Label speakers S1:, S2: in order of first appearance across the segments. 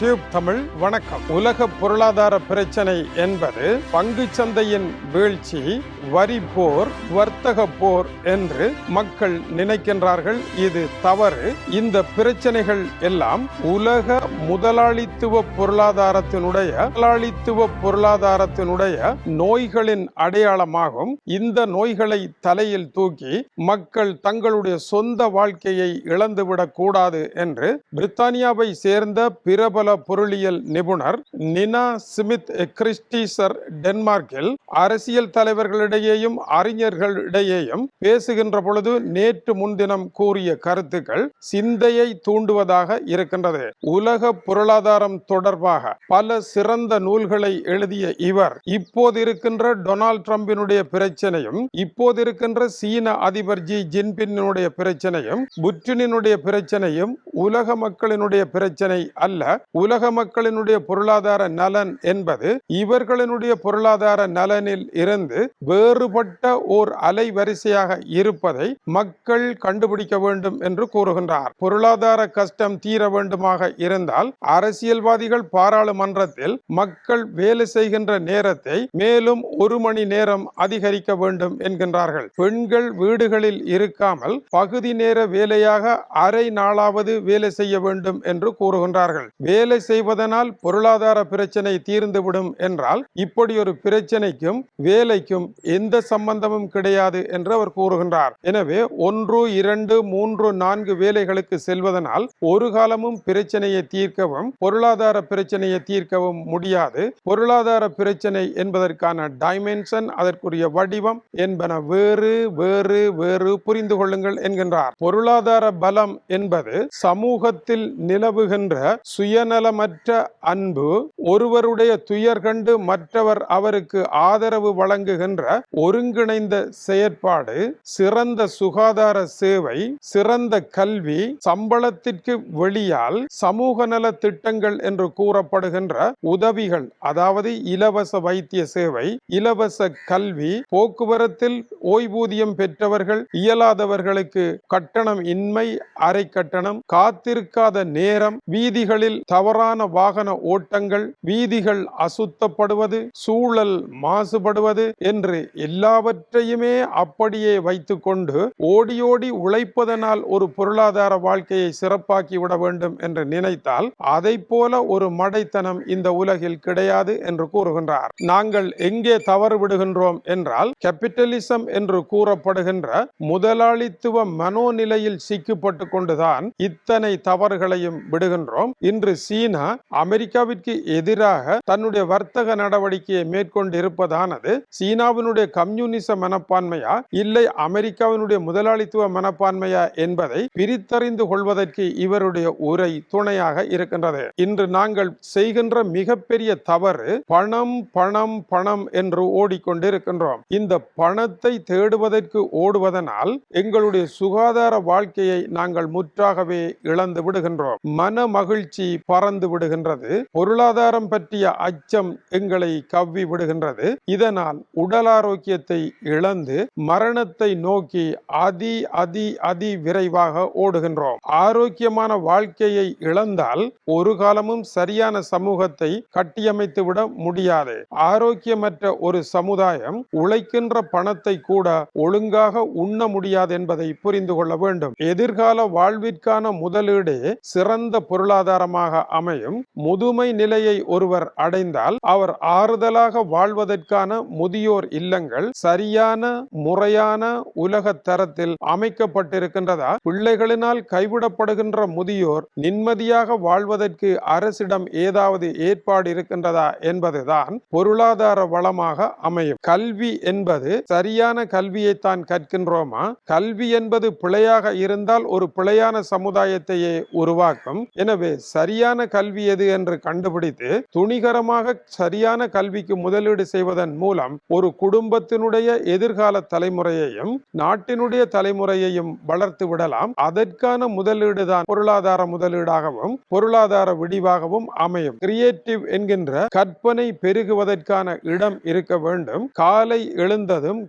S1: Tube Tamil வணக்கம். உலக பொருளாதார பிரச்சனை என்பது பங்கு சந்தையின் வீழ்ச்சி வரி போர் வர்த்தக போர் என்று மக்கள் நினைக்கின்றார்கள். இது தவறு. இந்த பிரச்சனைகள் எல்லாம் உலக முதலாளித்துவ பொருளாதாரத்தினுடைய முதலாளித்துவ பொருளாதாரத்தினுடைய நோய்களின் அடையாளமாகும் இந்த நோய்களை தலையில் தூக்கி மக்கள் தங்களுடைய சொந்த வாழ்க்கையை இழந்துவிடக் கூடாது என்று பிரித்தானியாவை சேர்ந்த பிரபல பொருளியல் நிபுணர் நினா ஸ்மித் கிறிஸ்டிசர் டென்மார்க்கில் அரசியல் தலைவர்களிடையேயும் அறிஞர்களிடையேயும் பேசுகின்ற பொழுது நேற்று முன்தினம் கூறிய கருத்துக்கள் சிந்தையை தூண்டுவதாக இருக்கின்றது. உலக பொருளாதாரம் தொடர்பாக பல சிறந்த நூல்களை எழுதிய இவர் இப்போது இருக்கின்ற டொனால்ட் ட்ரம்பினுடைய பிரச்சனையும் இப்போது இருக்கின்ற சீன அதிபர் ஜி ஜின்பின்னுடைய பிரச்சனையும் புட்டினுடைய பிரச்சனையும் உலக மக்களினுடைய பிரச்சனை அல்ல. உலக மக்களினுடைய பொருளாதார நலன் என்பது இவர்களினுடைய பொருளாதார நலனில் இருந்து வேறுபட்ட ஓர் அலைவரிசையாக இருப்பதை மக்கள் கண்டுபிடிக்க வேண்டும் என்று கூறுகின்றார். பொருளாதார கஷ்டம் தீர வேண்டுமாக இருந்தால் அரசியல்வாதிகள் பாராளுமன்றத்தில் மக்கள் வேலை செய்கின்ற நேரத்தை மேலும் ஒரு மணி நேரம் அதிகரிக்க வேண்டும் என்கின்றார்கள். பெண்கள் வீடுகளில் இருக்காமல் பகுதி நேர வேலையாக அரை நாளாவது வேலை செய்ய வேண்டும் என்று கூறுகின்றார்கள். வேலை செய்வதனால் பொருளாதார பிரச்சனை தீர்ந்துவிடும் என்றால் இப்படி ஒரு பிரச்சனைக்கும் வேலைக்கும் எந்த சம்பந்தமும் கிடையாது என்று அவர் கூறுகின்றார். எனவே ஒன்று இரண்டு மூன்று நான்கு வேலைகளுக்கு செல்வதனால் ஒரு காலமும் பிரச்சனையை தீர்க்கவும் பொருளாதார பிரச்சனையை தீர்க்கவும் முடியாது. பொருளாதார பிரச்சனை என்பதற்கான டைமென்ஷன் அதற்குரிய வடிவம் என்பன வேறு வேறு வேறு புரிந்து கொள்ளுங்கள் என்கின்றார். பொருளாதார பலம் என்பது சமூகத்தில் நிலவுகின்ற சுயநலமற்ற அன்பு ஒருவருடைய துயர் கண்டு மற்றவர் அவருக்கு ஆதரவு வழங்குகின்ற ஒருங்கிணைந்த செயற்பாடு சிறந்த சுகாதார சேவை சிறந்த கல்வி சம்பளத்திற்கு வெளியால் சமூக நல திட்டங்கள் என்று கூறப்படுகின்ற உதவிகள் அதாவது இலவச வைத்திய சேவை இலவச கல்வி போக்குவரத்தில் ஓய்வூதியம் பெற்றவர்கள் இயலாதவர்களுக்கு கட்டணம் இன்மை அரை கட்டணம் காத்திருக்காத நேரம் வீதிகளில் தவறான வாகன ஓட்டங்கள் வீதிகள் அசுத்தப்படுவது சூழல் மாசுபடுவது என்று எல்லாவற்றையுமே அப்படியே வைத்துக்கொண்டு ஓடி ஓடி உழைப்பதனால் ஒரு பொருளாதார வாழ்க்கையை சிறப்பாக்கி விட வேண்டும் என்று நினைத்தால் அதை போல ஒரு மடைத்தனம் இந்த உலகில் கிடையாது என்று கூறுகின்றார். நாங்கள் எங்கே தவறு விடுகின்றோம் என்றால் கேபிட்டலிசம் என்று கூறப்படுகின்ற முதலாளித்துவ மனோநிலையில் சிக்கப்பட்டு கொண்டுதான் இத்தனை தவறுகளையும் விடுகின்றோம். இன்று சீனா அமெரிக்காவிற்கு எதிராக தன்னுடைய வர்த்தக நடவடிக்கையை மேற்கொண்டிருப்பதானது சீனாவினுடைய கம்யூனிச மனப்பான்மையா இல்லை அமெரிக்காவினுடைய முதலாளித்துவ மனப்பான்மையா என்பதை பிரித்தறிந்து கொள்வதற்கு இவருடைய உரை துணையாக இருக்கின்றது. இன்று நாங்கள் செய்கின்ற மிகப்பெரிய தவறு பணம் பணம் பணம் என்று ஓடிக்கொண்டிருக்கின்றோம். இந்த பணத்தை தேடுவதற்கு ஓடுவதனால் எங்களுடைய சுகாதார வாழ்க்கையை நாங்கள் முற்றாகவே இழந்து விடுகின்றோம். மன மகிழ்ச்சி பறந்து விடுகின்றது. பொருளாதாரம் பற்றிய அச்சம் எங்களை கவ்வி விடுகின்றது. இதனால் உடல் ஆரோக்கியத்தை இழந்து மரணத்தை நோக்கி அதி அதி அதி விரைவாக ஓடுகின்றோம். ஆரோக்கியமான வாழ்க்கையை இழந்தால் ஒரு காலமும் சரியான சமூகத்தை கட்டியமைத்து விட முடியாது. ஆரோக்கியமற்ற ஒரு சமுதாயம் உழைக்கின்ற பணத்தை கூட ஒழுங்காக உண்ண முடியாது என்பதை புரிந்து கொள்ள வேண்டும். எதிர்கால வாழ்விற்கான முதலீடே சிறந்த பொருளாதாரமாக அமையும். முதுமை நிலையை ஒருவர் அடைந்தால் அவர் ஆறுதலாக வாழ்வதற்கான முதியோர் இல்லங்கள் சரியான முறையான உலக தரத்தில் அமைக்கப்பட்டிருக்கின்றதா? பிள்ளைகளினால் கைவிடப்படுகின்ற முதியோர் நிம்மதியாக வாழ்வதற்கு அரசிடம் ஏதாவது ஏற்பாடு இருக்கின்றதா என்பதுதான் பொருளாதார வளமாக அமையும். கல்வி என்பது சரியான கல்வியைத்தான் கற்கின்றோமா? கல்வி என்பது பிழையாக இருந்தால் ஒரு பிழையான சமுதாயத்தையே உருவாக்கும். எனவே சரியான கல்வி எது என்று கண்டுபிடித்து துணிகரமாக சரியான கல்விக்கு முதலீடு செய்வதன் மூலம் ஒரு குடும்பத்தினுடைய எதிர்கால தலைமுறையையும் நாட்டினுடைய தலைமுறையையும் வளர்த்து விடலாம். அதற்கான முதலீடு தான் பொருளாதார முதலீடாகவும் பொருளாதார விடிவாகவும் அமையும். கிரியேட்டிவ் என்கின்ற கற்பனை பெருகுவதற்கான இடம் இருக்க வேண்டும். காலை எழுந்ததும்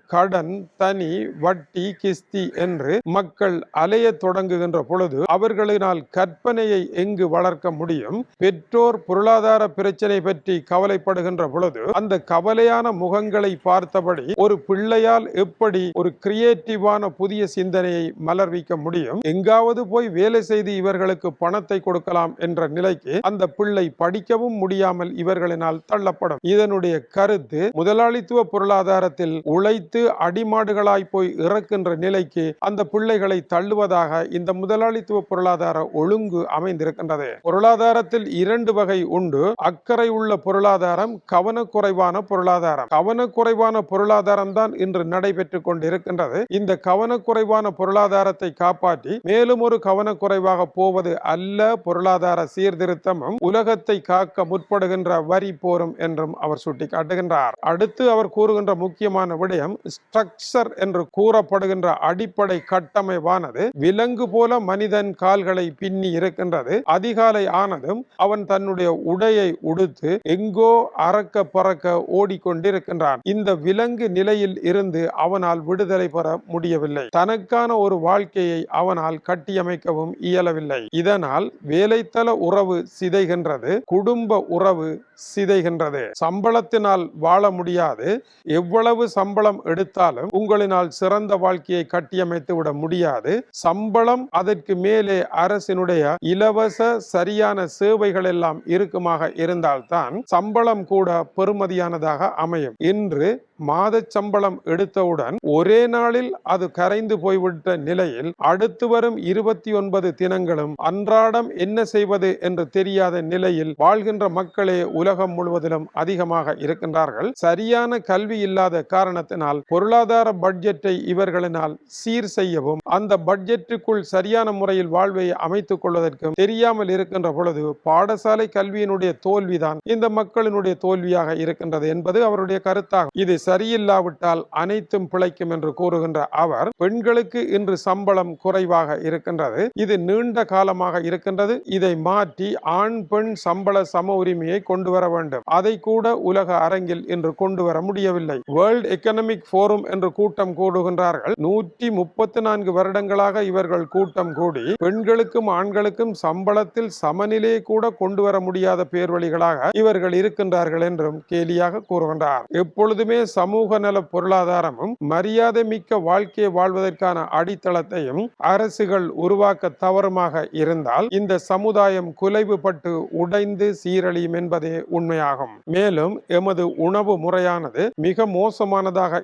S1: கடன் தனி வட்டி கிஸ்தி என்று மக்கள் அலைய தொடங்குகின்ற பொழுது அவர்களினால் கற்பனையை எங்கு வளர்க்க முடியும்? பெற்றோர் பொருளாதார பிரச்சனை பற்றி கவலைப்படுகின்ற பொழுது அந்த கவலையான முகங்களை பார்த்தபடி ஒரு பிள்ளையால் எப்படி ஒரு கிரியேட்டிவான புதிய சிந்தனையை மலர்விக்க முடியும்? எங்காவது போய் வேலை செய்து இவர்களுக்கு பணத்தை கொடுக்கலாம் என்ற நிலைக்கு அந்த பிள்ளை படிக்கவும் முடியாமல் இவர்களினால் தள்ளப்படும். இதனுடைய கருத்து முதலாளித்துவ பொருளாதாரத்தில் உழைத்து அடிமாடுகளாய் போய் இறக்கின்ற நிலைக்கு அந்த பிள்ளைகளை தள்ளுவதாக இந்த முதலாளித்துவ பொருளாதார ஒழுங்கு அமைந்திருக்கின்றது. பொருளாதாரத்தில் இரண்டு வகை உண்டு. அக்கறை உள்ள பொருளாதாரம் கவனக்குறைவான பொருளாதாரம். கவனக்குறைவான பொருளாதாரம் தான் இன்று நடைபெற்றுக் கொண்டிருக்கின்றது. இந்த கவனக்குறைவான பொருளாதாரத்தை காப்பாற்றி மேலும் ஒரு கவனக்குறைவாக போவது அல்ல பொருளாதார சீர்திருத்தமும் உலகத்தை காக்க முற்படுகின்ற வரி போரும் என்றும் அவர் சுட்டிக்காட்டுகின்றார். அடுத்து அவர் கூறுகின்ற முக்கியமான விடயம் ஸ்ட்ரக்சர் என்று கூறப்படுகின்ற அடிப்படை கட்டமைவானது விலங்கு போல மனிதன் கால்களை பின்னி இருக்கின்றது அதிகாலை ஆனதும் அவன் தன்னுடைய உடையை உடுத்து எங்கோ அறக்க பறக்க ஓடிக்கொண்டிருக்கின்றான். இந்த விலங்கு நிலையில் இருந்து அவனால் விடுதலை பெற முடியவில்லை. தனக்கான ஒரு வாழ்க்கையை அவனால் கட்டியமைக்கவும் இயலவில்லை. இதனால் வேலைத்தள உறவு சிதைகின்றது. குடும்ப உறவு சிதைகின்றது. சம்பளத்தினால் வாழ முடியாது. எவ்வளவு சம்பளம் எடுத்த கொடுத்தாலும் உங்களினால் சிறந்த வாழ்க்கையை கட்டியமைத்து விட முடியாது. சம்பளம் அதற்கு மேலே அரசினுடைய இலவச சரியான சேவைகள் எல்லாம் இருக்குமாக இருந்தால்தான் சம்பளம் கூட பெறுமதியானதாக அமையும். இன்று மாத சம்பளம் எடுத்தவுடன் ஒரே நாளில் அது கரைந்து போய்விட்ட நிலையில் அடுத்து வரும் இருபத்தி ஒன்பது தினங்களும் அன்றாடம் என்ன செய்வது என்று தெரியாத நிலையில் வாழ்கின்ற மக்களே உலகம் முழுவதிலும் அதிகமாக இருக்கின்றார்கள். சரியான கல்வி இல்லாத காரணத்தினால் பொருள் பொருளாதார பட்ஜெட்டை இவர்களினால் சீர் செய்யவும் அந்த பட்ஜெட்டுக்குள் சரியான முறையில் வாழ்வை அமைத்துக் கொள்வதற்கும் தெரியாமல் இருக்கின்ற பொழுது பாடசாலை கல்வியினுடைய தோல்விதான் இந்த மக்களினுடைய தோல்வியாக இருக்கின்றது என்பது அவருடைய கருத்தாகும். இது சரியில்லாவிட்டால் அனைத்தும் பிழைக்கும் என்று கூறுகின்ற அவர் பெண்களுக்கு இன்று சம்பளம் குறைவாக இருக்கின்றது. இது நீண்ட காலமாக இருக்கின்றது. இதை மாற்றி ஆண் பெண் சம்பள சம உரிமையை கொண்டு வர வேண்டும். அதை கூட உலக அரங்கில் இன்று கொண்டு வர முடியவில்லை. வேர்ல்ட் எக்கனாமிக் போரம் என்று கூட்டம் கூடுகின்றார்கள். நூற்றி முப்பத்தி நான்கு வருடங்களாக இவர்கள் கூட்டம் கூடி பெண்களுக்கும் ஆண்களுக்கும் சம்பளத்தில் சமநிலையை கூட கொண்டு வர முடியாத பேர்வழிகளாக இவர்கள் இருக்கின்றார்கள் என்றும் கேலியாக கூறுகின்றார். எப்பொழுதுமே சமூக நல பொருளாதாரமும் மரியாதை மிக்க வாழ்க்கையை வாழ்வதற்கான அடித்தளத்தையும் அரசுகள் உருவாக்க தவறுமாக இருந்தால் இந்த சமுதாயம் குலைவுபட்டு உடைந்து சீரழியும் என்பதே உண்மையாகும். மேலும் எமது உணவு முறையானது மிக மோசமானதாக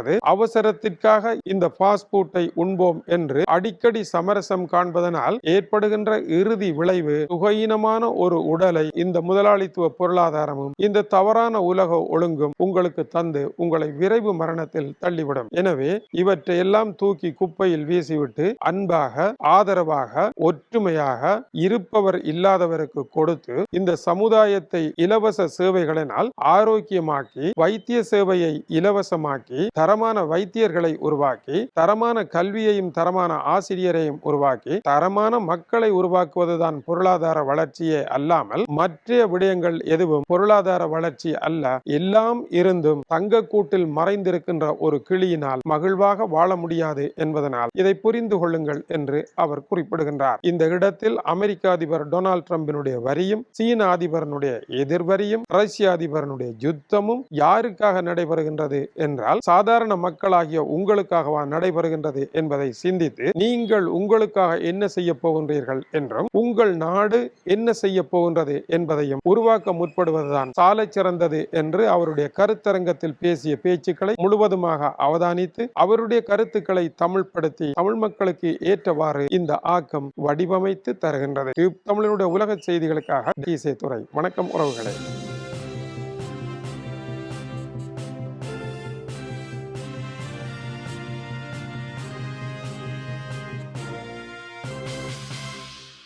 S1: இருக்கின்றது அவசரத்திற்காக இந்த ஃபாஸ்ட் ஃபுட்டை உண்போம் என்று அடிக்கடி சமரசம் காண்பதனால் ஏற்படுகின்ற இறுதி விளைவு சுகையினமான ஒரு உடலை இந்த முதலாளித்துவ பொருளாதாரமும் இந்த தவறான உலக ஒழுங்கும் உங்களுக்கு தந்து உங்களை விரைவு மரணத்தில் தள்ளிவிடும். எனவே இவற்றை எல்லாம் தூக்கி குப்பையில் வீசிவிட்டு அன்பாக ஆதரவாக ஒற்றுமையாக இருப்பவர் இல்லாதவருக்கு கொடுத்து இந்த சமுதாயத்தை இலவச சேவைகளினால் ஆரோக்கியமாக்கி வைத்திய சேவையை இலவசமாக்கி தரமான வைத்தியர்களை உருவாக்கி தரமான கல்வியையும் தரமான ஆசிரியரையும் உருவாக்கி தரமான மக்களை உருவாக்குவதுதான் பொருளாதார வளர்ச்சியே அல்லாமல் மற்ற விடயங்கள் எதுவும் பொருளாதார வளர்ச்சி அல்ல. எல்லாம் இருந்தும் தங்க கூட்டில் மறைந்திருக்கின்ற ஒரு கிளியினால் மகிழ்வாக வாழ முடியாது என்பதனால் இதை புரிந்து கொள்ளுங்கள் என்று அவர் குறிப்பிடுகின்றார். இந்த இடத்தில் அமெரிக்க அதிபர் டொனால்ட் ட்ரம்பினுடைய வரியும் சீன அதிபரனுடைய எதிர்வரியும் ரஷ்ய அதிபரனுடைய யுத்தமும் யாருக்காக நடைபெறுகின்றது என்றால் சாதாரண மக்களாகிய உங்களுக்காகவா நடைபெறுகின்றது என்பதை சிந்தித்து நீங்கள் உங்களுக்காக என்ன செய்ய போகின்றீர்கள் என்றும் உங்கள் நாடு என்ன செய்ய போகின்றது என்பதையும் உருவாக்க முற்படுவதுதான் சாலை சிறந்தது என்று அவருடைய கருத்தரங்கத்தில் பேசிய பேச்சுக்களை முழுவதுமாக அவதானித்து அவருடைய கருத்துக்களை தமிழ்படுத்தி தமிழ் மக்களுக்கு ஏற்றவாறு இந்த ஆக்கம் வடிவமைத்து தருகின்றது. தமிழனுடைய உலக செய்திகளுக்காக டிசே துறை வணக்கம் உறவுகளே.